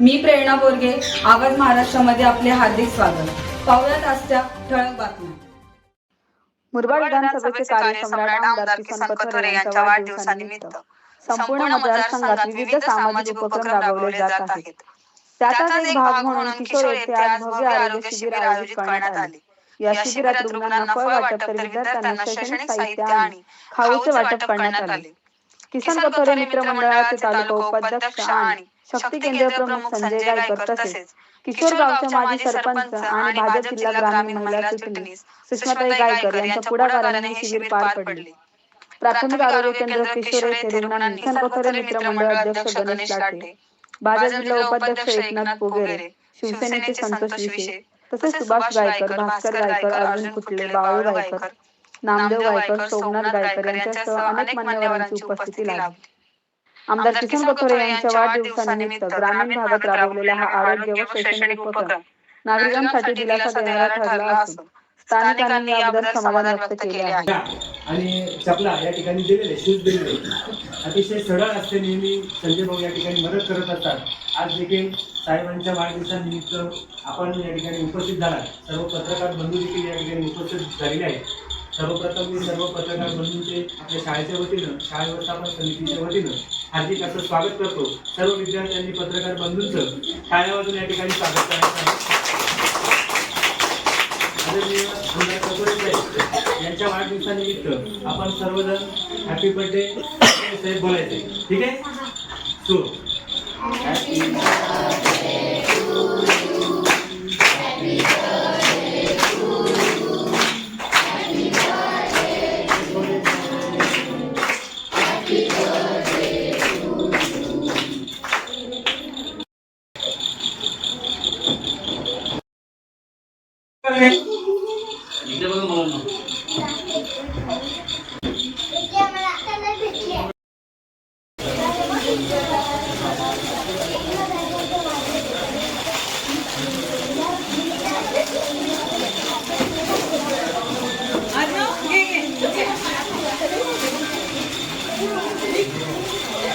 मी प्रेरणा बोरगे आवाज महाराष्ट्रामध्ये आपले हार्दिक स्वागत. पाहुयात आजच्या ठळक बातम्या. मुरबाड विधानसभेचे कार्यसम्राट आमदार किसन कथोरे यांच्या वाढदिवसानिमित्त. संपूर्ण मतदारसंघात विविध सामाजिक उपक्रम राबवले जात आहेत. त्याचाच एक भाग म्हणून किशोर येथे आज भव्य आरोग्य शिबिर आयोजित करण्यात आले. या शिबिरात रुग्णांना फळ वाटप तर विद्यार्थ्यांना शैक्षणिक साहित्य आणि खाऊचे वाटप करण्यात आले. किसन कथोरे मित्र मंडळाचे तालुका उपाध्यक्ष आणि शक्ती केंद्र प्रमुख संजय गायकर तसेच. किशोर गावच्या माजी सरपंच आणि भाजप जिल्हा ग्रामीण महिला चिटणीस सुषमाताई गायकर यांच्या पुढाकाराने शिबिर पार पडले. प्राथमिक आरोग्य केंद्र किशोर येथे रुग्णांनी किसन कथोरे मित्र मंडळ अध्यक्ष गणेश लाटे भाजप जिल्हा उपाध्यक्ष एकनाथ पोगेरे शिवसेनेचे संतोष विशे तसेच सुभाष गायकर भास्कर गायकर अर्जुन कुटले बाळू गायकर नामदेव गायकर सोमनाथ गायकर यांच्यासह अनेक मान्यवरांची उपस्थिती लाभली आमदार किसन कथोरे यांच्या वाढदिवसानिमित्त ग्रामीण भागात राबवलेला हा आरोग्य व शैक्षणिक उपक्रम. नागरिकांसाठी दिलासा देणारा ठरला असून स्थानिकांनी याबद्दल समाधान व्यक्त केले आहे. आणि चपला या ठिकाणी दिलेले शूज दिलेले. अतिशय सरळ असते नेहमी संजय भाऊ या ठिकाणी मदत करत असतात. आज देखील साहेबांच्या वाढदिवसानिमित्त आपण या ठिकाणी उपस्थित झाला सर्व पत्रकार बंधू देखील या ठिकाणी उपस्थित झालेले आहेत. सर्वप्रथम मी सर्व पत्रकार बंधूंचे आपल्या शाळेच्या वतीनं शाळा व्यवस्थापन समितीच्या वतीनं हार्दिक असं स्वागत करतो. सर्व विद्यार्थ्यांनी पत्रकार बंधूंचं शाळेमधून या ठिकाणी स्वागत करायचं आहे यांच्या वाढदिवसानिमित्त आपण सर्वजण हॅपी बर्थडे साहेब बोलायचे. ठीक आहे? सुरू.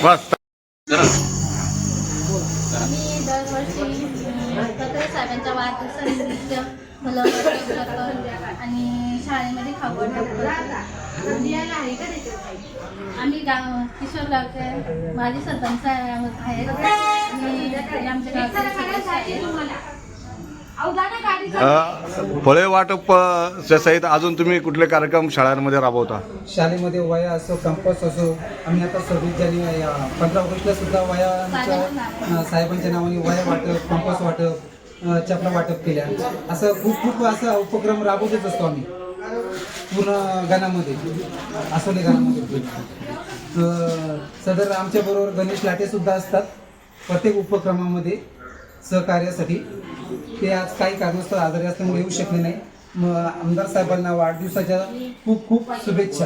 Basta. वाढदिवसानिमित्त मुलं आणि शाळेमध्ये खाऊ आम्ही गाव किशोर गावचे माजी सरपंच आहेत आणि आमच्या गावचे सदस्य आहेत. अ, फळे वाटप सहित अजून तुम्ही कुठले कार्यक्रम शाळांमध्ये राबवता? शाळेमध्ये वया असो कंपास असो आम्ही आता सव्वीस जानेवारी पंधरा ऑगस्टला सुद्धा वयांच्या अं, साहेबांच्या नावाने वया वाटप कंपास वाटप चपला वाटप केल्या. असं खूप खूप असा उपक्रम राबवतच असतो आम्ही. पूर्ण गाण्यामध्ये असं गाण्यामध्ये अं, सदर आमच्याबरोबर गणेश लाटे सुद्धा असतात. प्रत्येक उपक्रमामध्ये सहकार्यासाठी. ते आज काही कारणास्तव आजारी असल्यामुळे येऊ शकले नाही. मग आमदार साहेबांना वाढदिवसाच्या खूप खूप शुभेच्छा.